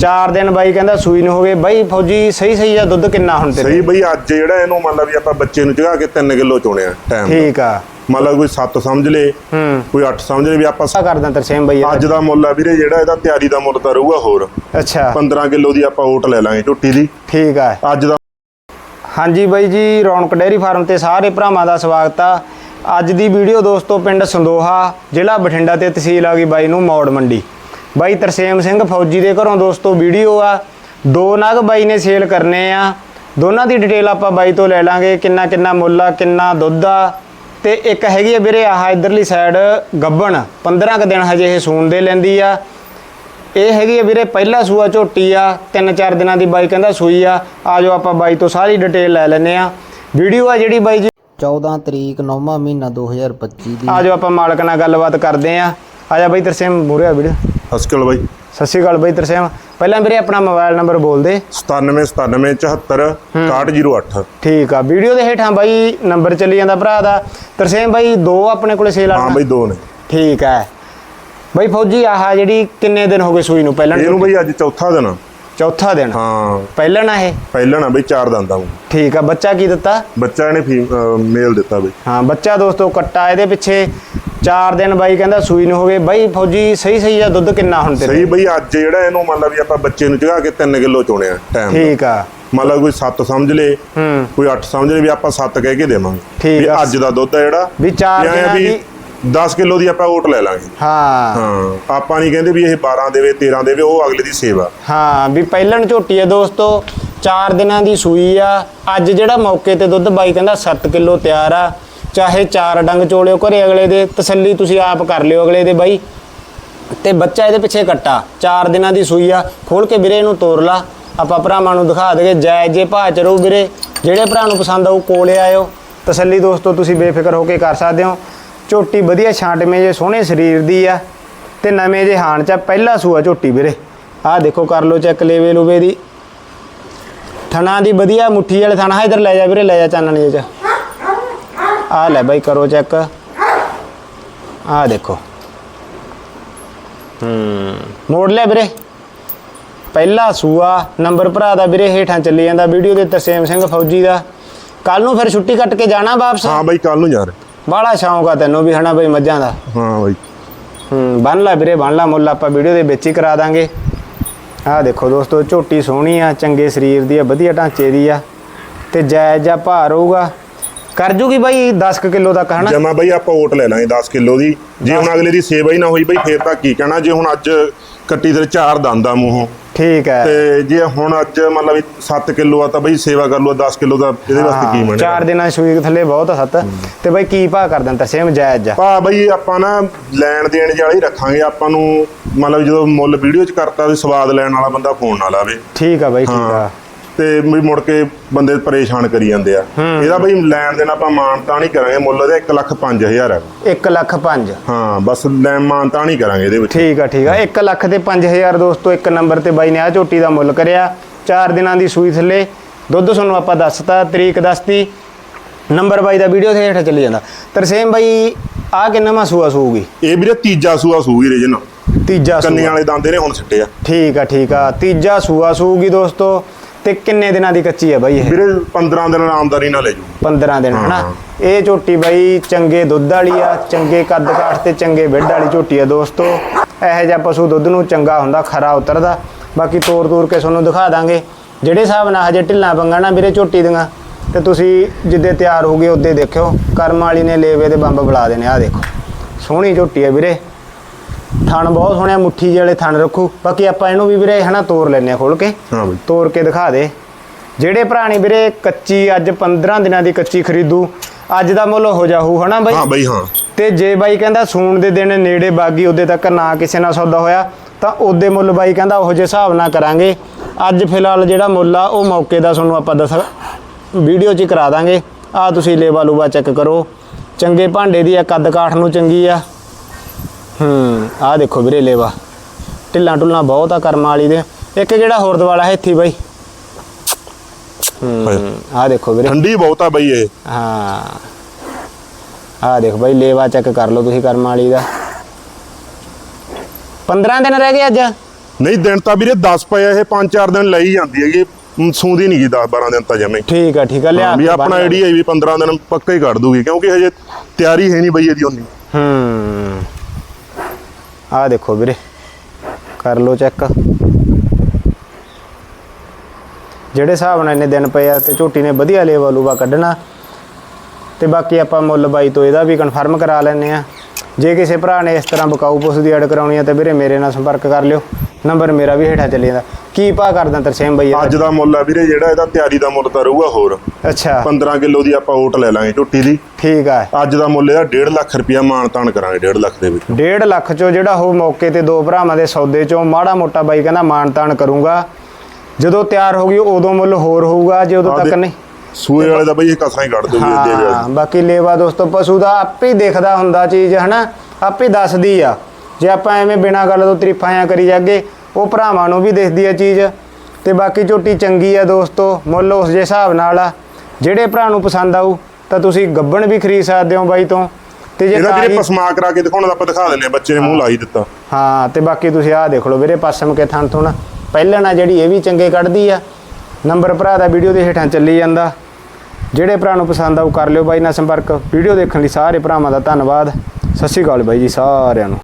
4 ਦਿਨ ਬਾਈ ਕਹਿੰਦਾ ਸੂਈ ਨੂੰ ਹੋ ਗਏ। ਬਾਈ ਫੌਜੀ ਸਹੀ ਸਹੀ ਆ ਦੁੱਧ ਕਿੰਨਾ ਹੁਣ ਤੇ? ਸਹੀ ਬਈ ਅੱਜ ਜਿਹੜਾ ਇਹਨੂੰ ਮੰਨ ਲਾ ਵੀ ਆਪਾਂ ਬੱਚੇ ਨੂੰ ਚਗਾ ਕੇ 3 ਕਿਲੋ ਚੁਣਿਆ ਟਾਈਮ ਠੀਕ ਆ। ਮੰਨ ਲਾ ਕੋਈ 7 ਸਮਝ ਲੇ ਹੂੰ। ਕੋਈ 8 ਸਮਝ ਲੇ ਵੀ ਆਪਾਂ ਆ ਕਰਦਾ ਤਰਸੇਮ ਬਾਈ। ਅੱਜ ਦਾ ਮੁੱਲ ਆ ਵੀਰੇ ਜਿਹੜਾ ਇਹਦਾ ਤਿਆਰੀ ਦਾ ਮੁੱਲ ਤਾਂ ਰਹੂਗਾ ਹੋਰ। ਅੱਛਾ। 15 ਕਿਲੋ ਦੀ ਆਪਾਂ ਓਟ ਲੈ ਲਾਂਗੇ ਝੁੱਟੀ ਦੀ। ਠੀਕ ਆ। ਅੱਜ ਦਾ ਹਾਂਜੀ ਬਾਈ ਜੀ ਰੌਣਕ ਡੇਅਰੀ ਫਾਰਮ ਤੇ ਸਾਰੇ ਭਰਾਵਾਂ ਦਾ ਸਵਾਗਤ ਆ। ਅੱਜ ਦੀ ਵੀਡੀਓ ਦੋਸਤੋ ਪਿੰਡ ਸੰਦੋਹਾ ਜ਼ਿਲ੍ਹਾ ਬਠਿੰਡਾ ਤੇ ਤਹਿਸੀਲ ਆ ਗਈ ਬਾਈ ਨੂੰ ਮੌੜ ਮੰਡੀ। ਬਾਈ ਤਰਸੇਮ ਸਿੰਘ ਫੌਜੀ ਦੇ ਘਰੋਂ ਦੋਸਤੋ ਵੀਡੀਓ ਆ। ਦੋ ਨਗ ਬਾਈ ਨੇ ਸੇਲ ਕਰਨੇ ਆ। ਦੋਨਾਂ ਦੀ ਡਿਟੇਲ ਆਪਾਂ ਬਾਈ ਤੋਂ ਲੈ ਲਾਂਗੇ। ਕਿੰਨਾ ਕਿੰਨਾ ਮੁੱਲ ਆ ਕਿੰਨਾ ਦੁੱਧ ਆ। ਤੇ ਇੱਕ ਹੈਗੀ ਆ ਵੀਰੇ ਆਹ ਇਧਰਲੀ ਸਾਈਡ ਗੱਬਣ। 15 ਕ ਦਿਨ ਹਜੇ ਇਹ ਸੂਣ ਦੇ ਲੈਂਦੀ ਆ। ਇਹ ਹੈਗੀ ਆ ਵੀਰੇ ਪਹਿਲਾ ਸੂਆ ਝੋਟੀ ਆ। ਤਿੰਨ ਚਾਰ ਦਿਨਾਂ ਦੀ ਬਾਈ ਕਹਿੰਦਾ ਸੂਈ ਆ। ਆਜੋ ਆਪਾਂ ਬਾਈ ਤੋਂ ਸਾਰੀ ਡਿਟੇਲ ਲੈ ਲੈਨੇ ਆ। ਵੀਡੀਓ ਆ ਜਿਹੜੀ ਬਾਈ ਜੀ। 14 ਤਰੀਕ 9ਵਾਂ ਮਹੀਨਾ 2025 ਦੀ। ਆਜੋ ਆਪਾਂ ਮਾਲਕ ਨਾਲ ਗੱਲਬਾਤ ਕਰਦੇ ਆ। ਆਜਾ ਬਾਈ ਤਰਸੇਮ ਮੂਰਿਆ ਵੀਡੀਓ। ਹਸਕਲ ਬਾਈ। ਸਤਿ ਸ਼੍ਰੀ ਅਕਾਲ ਬਾਈ ਤਰਸੇਮ। ਪਹਿਲਾਂ ਵੀਰੇ ਆਪਣਾ ਮੋਬਾਈਲ ਨੰਬਰ ਬੋਲ ਦੇ। 97 97 74 6108 ਠੀਕ ਆ ਵੀਡੀਓ ਦੇ ਹੇਠਾਂ ਬਾਈ ਨੰਬਰ ਚੱਲੀ ਜਾਂਦਾ ਭਰਾ ਦਾ। ਤਰਸੇਮ ਬਾਈ ਦੋ ਆਪਣੇ ਕੋਲੇ ਸੇਲ ਹਾਂ ਆ ਬਈ ਦੋ ਨੇ। ਠੀਕ ਹੈ ਬਾਈ ਫੌਜੀ ਆਹ ਜਿਹੜੀ ਕਿੰਨੇ ਦਿਨ ਹੋ ਗਏ ਸੂਈ ਨੂੰ? ਪਹਿਲਾਂ ਇਹਨੂੰ ਬਈ ਅੱਜ ਚੌਥਾ ਦਿਨ। ਆ। ਚੌਥਾ ਦਿਨ। ਹਾਂ। ਪਹਿਲਾਂ ਨਾ ਇਹ? ਪਹਿਲਾਂ ਨਾ ਬਈ ਚਾਰ ਦੰਦਾਂ ਨੂੰ ਠੀਕ ਆ ਬੱਚਾ ਕੀ ਦਿੱਤਾ? ਬੱਚਾ ਫੀ ਮੇਲ ਦਿੱਤਾ ਬਈ। ਹਾਂ ਬੱਚਾ ਦੋਸਤੋ ਕੱਟਾ ਇਹਦੇ ਪਿੱਛੇ। 4 ਦਿਨ ਬਾਈ ਕਹਿੰਦਾ ਸੂਈ ਨੂੰ ਹੋ ਗਏ ਬਾਈ ਫੌਜੀ ਸਹੀ ਸਹੀ ਆ ਦੁੱਧ ਕਿੰਨਾ ਹੁਣ ਸਹੀ ਬਈ ਅੱਜ ਜਿਹੜਾ ਇਹਨੂੰ ਮੰਨ ਲਾ ਵੀ ਆਪਾਂ ਬੱਚੇ ਨੂੰ ਚਗਾ ਕੇ 3 ਕਿਲੋ ਚੁਣਿਆ ਟਾਈਮ ਠੀਕ ਆ। ਮੰਨ ਲਾ ਕੋਈ 7 ਸਮਝ ਲੇ ਹੂੰ। ਕੋਈ 8 ਸਮਝ ਲੇ ਵੀ ਆਪਾਂ 7 ਕਹਿ ਕੇ ਦੇਵਾਂਗੇ। ਵੀ। ਅੱਜ ਦਾ ਦੁੱਧ ਆ ਜਿਹੜਾ ਵੀ ਚਾਰ ਵੀ ਐਂ ਦਿਨਾਂ ਵੀ ਦੀ 10 ਕਿਲੋ ਦੀ ਆਪਾਂ ਓਟ ਲੈ ਲਾਂਗੇ। ਹਾਂ। ਹਾਂ ਆਪਾਂ ਨਹੀਂ ਕਹਿੰਦੇ ਵੀ ਇਹ 12 ਦੇਵੇ 13 ਦੇਵੇ ਉਹ ਅਗਲੇ ਦੀ ਸੇਵਾ। ਹਾਂ ਵੀ ਪਹਿਲਣ ਝੋਟੀ ਆ ਦੋਸਤੋ 4 ਦਿਨਾਂ ਦੀ ਸੂਈ ਆ। ਅੱਜ ਜਿਹੜਾ ਮੌਕੇ ਤੇ ਦੁੱਧ ਬਾਈ ਕਹਿੰਦਾ 7 ਕਿਲੋ ਤਿਆਰ ਆ। ਚਾਹੇ ਚਾਰ ਡੰਗ ਚੋਲਿਓ ਘਰੇ ਅਗਲੇ ਦੇ ਤਸੱਲੀ ਤੁਸੀਂ ਆਪ ਕਰ ਲਿਓ ਅਗਲੇ ਦੇ ਬਾਈ। ਤੇ ਬੱਚਾ ਇਹਦੇ ਪਿੱਛੇ ਕੱਟਾ 4 ਦਿਨਾਂ ਦੀ ਸੂਈ ਆ ਖੋਲ ਕੇ ਵੀਰੇ ਇਹਨੂੰ ਤੋੜ ਲਾ। ਆਪਾਂ ਭਰਾਵਾਂ ਨੂੰ ਦਿਖਾ ਦੇਗੇ ਜੈ ਜੇ ਭਾਅ ਚ ਰਹੂ ਵੀਰੇ ਜਿਹੜੇ ਭਰਾ ਨੂੰ ਪਸੰਦ ਆਊ ਕੋਲੇ ਆਇਓ। ਤਸੱਲੀ ਦੋਸਤੋ ਤੁਸੀਂ ਬੇਫਿਕਰ ਹੋ ਕੇ ਕਰ ਸਕਦੇ ਹੋ। ਝੋਟੀ ਵਧੀਆ ਛਾਂਟਵੇਂ ਜੇ ਸੋਹਣੇ ਸਰੀਰ ਦੀ ਆ ਤੇ ਨਵੇਂ ਜੇ ਹਾਣ ਚ ਆ, ਪਹਿਲਾ ਸੂਆ ਝੋਟੀ ਵੀਰੇ। ਆਹ ਦੇਖੋ ਕਰ ਲਓ ਚੈੱਕ ਲੇਵੇ ਲੂਵੇ ਦੀ। ਥਣਾ ਦੀ ਵਧੀਆ ਮੁੱਠੀ ਵਾਲੇ ਥਣਾ ਇਧਰ ਲੈ ਜਾ ਵੀਰੇ ਲੈ ਜਾ ਚਾਨਣੀ ਚ। ਆਹ ਲੈ ਬਾਈ ਕਰੋ ਚੈੱਕ ਆਹ ਦੇਖੋ। ਹੂੰ। ਮੋੜ ਲਿਆ ਵੀਰੇ। ਪਹਿਲਾ ਸੂਆ ਨੰਬਰ ਭਰਾ ਦਾ ਵੀਰੇ ਹੇਠਾਂ ਚੱਲੀ ਜਾਂਦਾ ਵੀਡੀਓ ਦੇ ਤਰਸੇਮ ਸਿੰਘ ਫੌਜੀ ਦਾ। ਕੱਲ ਨੂੰ ਫਿਰ ਛੁੱਟੀ ਕੱਟ ਕੇ ਜਾਣਾ ਵਾਪਸ? ਹਾਂ ਬਈ ਕੱਲ ਨੂੰ ਯਾਰ ਬਾਹਲਾ ਸ਼ੌਂਕ ਆ ਤੈਨੂੰ ਵੀ ਹਨਾ ਬਈ ਮੱਝਾਂ ਦਾ। ਹਾਂ ਬਈ। ਹੂੰ ਬੰਨ ਲਾ ਵੀਰੇ ਬੰਨ ਲਾ ਮੁੱਲ ਆਪਾਂ ਵੀਡੀਓ ਦੇ ਵਿੱਚ ਹੀ ਕਰਾ ਦਾਂਗੇ। ਆਹ ਦੇਖੋ ਦੋਸਤੋ ਝੋਟੀ ਸੋਹਣੀ ਆ ਚੰਗੇ ਸਰੀਰ ਦੀ ਆ ਵਧੀਆ ਢਾਂਚੇ ਦੀ ਆ। ਤੇ ਜਾਇਜ਼ ਜਿਹਾ ਭਾਰ ਹੋਊਗਾ। ਕਰ ਜੂਗੀ ਬਾਈ 10 ਕਿਲੋ ਤੱਕ ਹਨਾ? ਜਮਾ ਬਈ ਆਪਾਂ ਓਟ ਲੈ ਲਾਂਗੇ 10 ਕਿਲੋ ਦੀ। ਜੇ ਹੁਣ ਅਗਲੇ ਦੀ ਸੇਵਾ ਹੀ ਨਾ ਹੋਈ ਬਈ ਫੇਰ ਤਾਂ ਕੀ ਕਹਿਣਾ? ਜੇ ਹੁਣ ਅੱਜ ਕੱਟੀ ਤੇ ਚਾਰ ਦੰਦਾਂ ਮੂੰਹੋਂ ਠੀਕ ਹੈ। ਤੇ ਜੇ ਹੁਣ ਅੱਜ ਮਤਲਬ ਵੀ 7 ਕਿਲੋ ਆ ਤਾਂ ਬਈ ਸੇਵਾ ਕਰ ਲਓ 10 ਕਿਲੋ ਦਾ ਇਹਦੇ ਵਾਸਤੇ ਕੀ ਹਾਂ, ਮੰਨਿਆ ਚਾਰ ਦਿਨਾਂ ਸੂਈ ਥੱਲੇ ਬਹੁਤ ਆ ਸੱਤ। ਤੇ ਬਾਈ ਕੀ ਭਾਅ ਕਰ ਦਿੰਦਾ? ਸੇਮ ਜਾਇਜ਼ ਜਾ ਭਾ ਬਈ ਆਪਾਂ ਨਾ ਲੈਣ ਦੇਣ ਵਾਲਾ ਹੀ ਰੱਖਾਂਗੇ। ਆਪਾਂ ਨੂੰ ਮਤਲਬ ਜਦੋਂ ਮੁੱਲ ਵੀਡੀਓ ਚ ਕਰਤਾ ਵੀ ਸਵਾਦ ਲੈਣ ਵਾਲਾ ਬੰਦਾ ਫੋਨ ਨਾ ਲਾਵੇ। ਠੀਕ ਆ ਬਾਈ ਠੀਕ ਆ। ਤੇ ਵੀ ਮੁੜ ਕੇ ਬੰਦੇ ਪਰੇਸ਼ਾਨ ਕਰੀ ਜਾਂਦੇ ਆ। ਇਹਦਾ ਬਈ ਲੈਣ ਦੇਣ ਆਪਾਂ ਮਾਨਤਾ ਨਹੀਂ ਕਰਾਂਗੇ ਮੁੱਲ ਇਹਦਾ 1 ਲੱਖ 5000 ਹੈ 1 ਲੱਖ 5 ਹਾਂ ਬਸ ਲੈ ਮਾਨਤਾ ਨਹੀਂ ਕਰਾਂਗੇ ਇਹਦੇ ਵਿੱਚ। ਠੀਕ ਆ ਠੀਕ ਆ। 1 ਲੱਖ ਤੇ 5000 ਦੋਸਤੋ ਇੱਕ ਨੰਬਰ ਤੇ ਬਾਈ ਨੇ ਆ ਝੋਟੀ ਦਾ ਮੁੱਲ ਕਰਿਆ। 4 ਦਿਨਾਂ ਦੀ ਸੂਈ ਥੱਲੇ। ਦੁੱਧ ਤੁਹਾਨੂੰ ਆਪਾਂ ਦੱਸਤਾ ਤਰੀਕ ਦੱਸਤੀ। ਨੰਬਰ ਬਾਈ ਦਾ ਵੀਡੀਓ ਤੇ ਹੇਠ ਚੱਲੀ ਜਾਂਦਾ। ਤਰਸੇਮ ਬਾਈ ਆ ਕਿੰਨਾ ਮਾ ਸੂਆ ਸੂਗੀ ਇਹ ਵੀਰੇ ਤੀਜਾ ਸੂਆ ਸੂਗੀ ਰੇਜਨ। ਤੀਜਾ ਕੰਨੇ ਵਾਲੇ ਦਾੰਦੇ ਨੇ ਹੁਣ ਸਿੱਟੇ ਆ। ਠੀਕ ਆ ਠੀਕ ਆ। ਤੀਜਾ ਸੂਆ ਸੂਗੀ ਦੋਸਤੋ। ਤੇ ਕਿੰਨੇ ਦਿਨਾਂ ਦੀ ਕੱਚੀ ਆ ਬਾਈ ਇਹ? ਵੀਰੇ 15 ਦਿਨ ਆਰਾਮਦਾਰੀ ਨਾਲ ਲੈ ਜੂ 15 ਦਿਨ ਹਨਾ? ਇਹ ਝੋਟੀ ਬਾਈ ਚੰਗੇ ਦੁੱਧ ਵਾਲੀ ਆ ਚੰਗੇ ਕੱਦ ਕਾਠ ਤੇ ਚੰਗੇ ਵਿੱਢ ਵਾਲੀ ਝੋਟੀ ਆ ਦੋਸਤੋ। ਇਹੋ ਜਿਹਾ ਪਸ਼ੂ ਦੁੱਧ ਨੂੰ ਚੰਗਾ ਹੁੰਦਾ ਖਰਾ ਉਤਰਦਾ। ਬਾਕੀ ਤੋਰ ਤੋਰ ਕੇ ਤੁਹਾਨੂੰ ਦਿਖਾ ਦਾਂਗੇ। ਜਿਹੜੇ ਹਿਸਾਬ ਨਾਲ ਹਜੇ ਢਿੱਲਾਂ ਪੰਗਾ ਨਾ ਵੀਰੇ ਝੋਟੀ ਦੀਆਂ ਤੇ ਤੁਸੀਂ ਜਿੱਦੇ ਤਿਆਰ ਹੋਗੇ ਉਹਦੇ ਦੇਖਿਓ। ਕਰਮ ਵਾਲੀ ਨੇ ਲੇਵੇ ਦੇ ਬੰਬ ਬੁਲਾ ਦੇਣੇ ਆ ਦੇਖੋ। ਸੋਹਣੀ ਝੋਟੀ ਆ ਵੀਰੇ। ਥਣ ਬਹੁਤ ਸੋਹਣਿਆ ਮੁੱਠੀ ਜਿਹੇ ਵਾਲੇ ਥਣ ਰੱਖੂ। ਬਾਕੀ ਆਪਾਂ ਇਹਨੂੰ ਵੀ ਵੀਰੇ ਹਨਾ ਤੋਰ ਲੈਨੇ ਆ ਖੋਲ ਕੇ। ਹਾਂ ਬਈ। ਤੋੜ ਕੇ ਦਿਖਾ ਦੇ। ਜਿਹੜੇ ਭਰਾ ਨੇ ਵੀਰੇ ਕੱਚੀ ਅੱਜ 15 ਦਿਨਾਂ ਦੀ ਕੱਚੀ ਖਰੀਦੂ ਅੱਜ ਦਾ ਮੁੱਲ ਹੋ ਜਾਊ ਹਨਾ ਬਾਈ? ਹਾਂ ਬਈ ਹਾਂ। ਤੇ ਜੇ ਬਾਈ ਕਹਿੰਦਾ ਸੂਣ ਦੇ ਦਿਨ ਨੇੜੇ ਬਾਗੀ ਉਹਦੇ ਤੱਕ ਨਾ ਕਿਸੇ ਨਾਲ ਸੌਦਾ ਹੋਇਆ ਤਾਂ ਉਹਦੇ ਮੁੱਲ ਬਾਈ ਕਹਿੰਦਾ ਉਹੋ ਜਿਹੇ ਹਿਸਾਬ ਨਾਲ ਕਰਾਂਗੇ। ਅੱਜ ਫਿਲਹਾਲ ਜਿਹੜਾ ਮੁੱਲ ਆ ਉਹ ਮੌਕੇ ਦਾ ਤੁਹਾਨੂੰ ਆਪਾਂ ਦੱਸ ਵੀਡੀਓ 'ਚ ਹੀ ਕਰਾ ਦਾਂਗੇ। ਆ ਤੁਸੀਂ ਲੇਵਾ ਲੂਵਾ ਚੈੱਕ ਕਰੋ। ਚੰਗੇ ਭਾਂਡੇ ਦੀ ਆ ਕੱਦ ਕਾਠ ਨੂੰ ਚੰਗੀ ਆ। ਹੂੰ ਆ ਦੇਖੋ ਵੀਰੇ ਲੇਵਾ। ਢਿੱਲਾਂ ਢੁੱਲਾਂ ਬਹੁਤ ਆ ਕਰਮ ਵਾਲੀ ਦੇ। ਇੱਕ ਜਿਹੜਾ ਹੋਰ ਦਵਾਲਾ ਹੈ ਇੱਥੇ ਬਾਈ? ਹੂੰ ਆ ਦੇਖੋ ਵੀਰੇ। ਠੰਡੀ ਬਹੁਤ ਆ ਬਈ ਇਹ। ਹਾਂ ਆ ਦੇਖ ਬਾਈ ਲੇਵਾ ਚੈੱਕ ਕਰ ਲਓ ਤੁਸੀਂ ਕਰਮ ਵਾਲੀ ਦਾ। 15 ਦਿਨ ਰਹਿ ਗਏ ਅੱਜ? ਨਹੀਂ ਦਿਨ ਤਾਂ ਵੀਰੇ 10 ਪਏ ਇਹ 5-4 ਦਿਨ ਲਈ ਜਾਂਦੀ ਹੈਗੀ। ਸੂੰਦੀ ਨਹੀਂ ਗੀ 10-12 ਦਿਨ ਤਾਂ ਜਮੇ। ਠੀਕ ਆ ਠੀਕ ਆ ਲਿਆ ਵੀ ਆਪਣਾ ਆਈਡੀਆ ਵੀ 15 ਦਿਨ ਪੱਕਾ ਹੀ ਕੱਢ ਦੂਗੀ ਕਿਉਂਕਿ ਹਜੇ ਤਿਆਰੀ ਹੈ ਨਹੀਂ ਬਈ ਇਹਦੀ ਉਨੀ ਹੂੰ। ਆਹ ਦੇਖੋ ਵੀਰੇ, ਕਰ ਲਓ ਚੈੱਕ ਜਿਹੜੇ ਹਿਸਾਬ ਨਾਲ ਇੰਨੇ ਦਿਨ ਪਏ ਆ ਤੇ ਝੋਟੀ ਨੇ ਵਧੀਆ ਲੇਵਾ ਲੂਵਾ ਕੱਢਣਾ, ਤੇ ਬਾਕੀ ਆਪਾਂ ਮੁੱਲ ਬਾਈ ਤੋਂ ਇਹਦਾ ਵੀ ਕਨਫਰਮ ਕਰਾ ਲੈਨੇ ਆ। ਜੇ ਕਿਸੇ ਭਰਾ ਨੇ ਇਸ ਤਰ੍ਹਾਂ ਬਕਾਊ ਪੁੱਸ ਦੀ ਐਡ ਕਰਾਉਣੀ ਆ ਤਾਂ ਵੀਰੇ ਮੇਰੇ ਨਾਲ ਸੰਪਰਕ ਕਰ ਲਿਓ ਨੰਬਰ ਮੇਰਾ ਵੀ ਹੇਠਾਂ ਚੱਲੀ ਜਾਂਦਾ। ਕੀ ਭਾ ਕਰਦਾ ਤਰਸੇਮ ਬਈ? ਅੱਜ ਦਾ ਮੁੱਲ ਆ ਵੀਰੇ ਜਿਹੜਾ ਇਹਦਾ ਤਿਆਰੀ ਦਾ ਮੁੱਲ ਤਾਂ ਰਹੂਗਾ ਹੋਰ। ਅੱਛਾ। 15 ਕਿਲੋ ਦੀ ਆਪਾਂ ਓਟ ਲੈ ਲਾਂਗੇ ਝੋਟੀ ਦੀ। ਠੀਕ ਆ। ਅੱਜ ਦਾ ਮੁੱਲ ਇਹਦਾ 1.5 ਲੱਖ ਰੁਪਇਆ ਮਾਨ ਤਾਨ ਕਰਾਂਗੇ 1.5 ਲੱਖ ਦੇ ਵਿੱਚ। 1.5 ਲੱਖ ਚੋਂ ਜਿਹੜਾ ਉਹ ਮੌਕੇ ਤੇ ਦੋ ਭਰਾਵਾਂ ਦੇ ਸੌਦੇ ਚੋਂ ਮਾੜਾ ਮੋਟਾ ਬਾਈ ਕਹਿੰਦਾ ਮਾਣ ਤਾਣ ਕਰੂੰਗਾ। ਜਦੋਂ ਤਿਆਰ ਹੋ ਗਈ ਉਦੋਂ ਮੁੱਲ ਹੋਰ ਹੋਊਗਾ ਜੇ ਉਦੋਂ ਤੱਕ ਦੇ- ਨਹੀਂ। ਸੂਏ ਵਾਲੇ ਦਾ ਬਈ ਇਹ ਕਸਾਂ ਹੀ ਕੱਢ ਦੂਗੀ ਹਾਂ ਵਿੱਚ ਬਾਕੀ ਲੇਵਾ ਦੋਸਤੋ ਪਸ਼ੂ ਦਾ ਆਪੇ ਹੀ ਦੇਖਦਾ ਹੁੰਦਾ ਚੀਜ਼ ਹਨਾ? ਆਪੇ ਦੱਸਦੀ ਆ। ਜੇ ਆਪਾਂ ਐਵੇਂ ਬਿਨਾਂ ਗੱਲ ਤੋਂ ਤਰੀਫਾਂ ਕਰੀ ਜਾਗੇ ਉਹ ਭਰਾਵਾਂ ਨੂੰ ਵੀ ਦਿਖਦੀ ਆ ਚੀਜ਼ ਤੇ ਬਾਕੀ ਝੋਟੀ ਚੰਗੀ ਆ ਦੋਸਤੋ ਮੁੱਲ ਉਸ ਜੇ ਹਿਸਾਬ ਨਾਲ ਆ। ਜਿਹੜੇ ਭਰਾ ਨੂੰ ਪਸੰਦ ਆਊ ਤਾਂ ਤੁਸੀਂ ਗੱਬਣ ਵੀ ਖਰੀਦ ਸਕਦੇ ਹੋ ਬਾਈ ਤੋਂ। ਤੇ ਜੇ ਇਹਦਾ ਵੀਰੇ ਪਸਮਾ ਕਰਾ ਕੇ ਦਿਖਾਉਣਾ ਆਪਾਂ ਦਿਖਾ ਦਿੰਨੇ ਆ ਬੱਚੇ ਨੇ ਮੂੰਹ ਲਾ ਹੀ ਦਿੱਤਾ। ਹਾਂ ਤੇ ਬਾਕੀ ਤੁਸੀਂ ਆਹ ਦੇਖ ਲਓ ਵੀਰੇ ਪਸਮ ਕੇ ਥਣ ਥੁਣ। ਪਹਿਲਾਂ ਨਾ ਜਿਹੜੀ ਇਹ ਵੀ ਚੰਗੇ ਕੱਢਦੀ ਆ। ਨੰਬਰ ਭਰਾ ਦਾ ਵੀਡੀਓ ਦੇ ਹੇਠਾਂ ਚੱਲੀ ਜਾਂਦਾ। ਜਿਹੜੇ ਭਰਾ ਨੂੰ ਪਸੰਦ ਆਊ ਕਰ ਲਿਓ ਬਾਈ ਨਾਲ ਸੰਪਰਕ। ਵੀਡੀਓ ਦੇਖਣ ਲਈ ਸਾਰੇ ਭਰਾਵਾਂ ਦਾ ਧੰਨਵਾਦ। ਸਤਿ ਸ਼੍ਰੀ ਅਕਾਲ ਬਾਈ ਜੀ ਸਾਰਿਆਂ ਨੂੰ।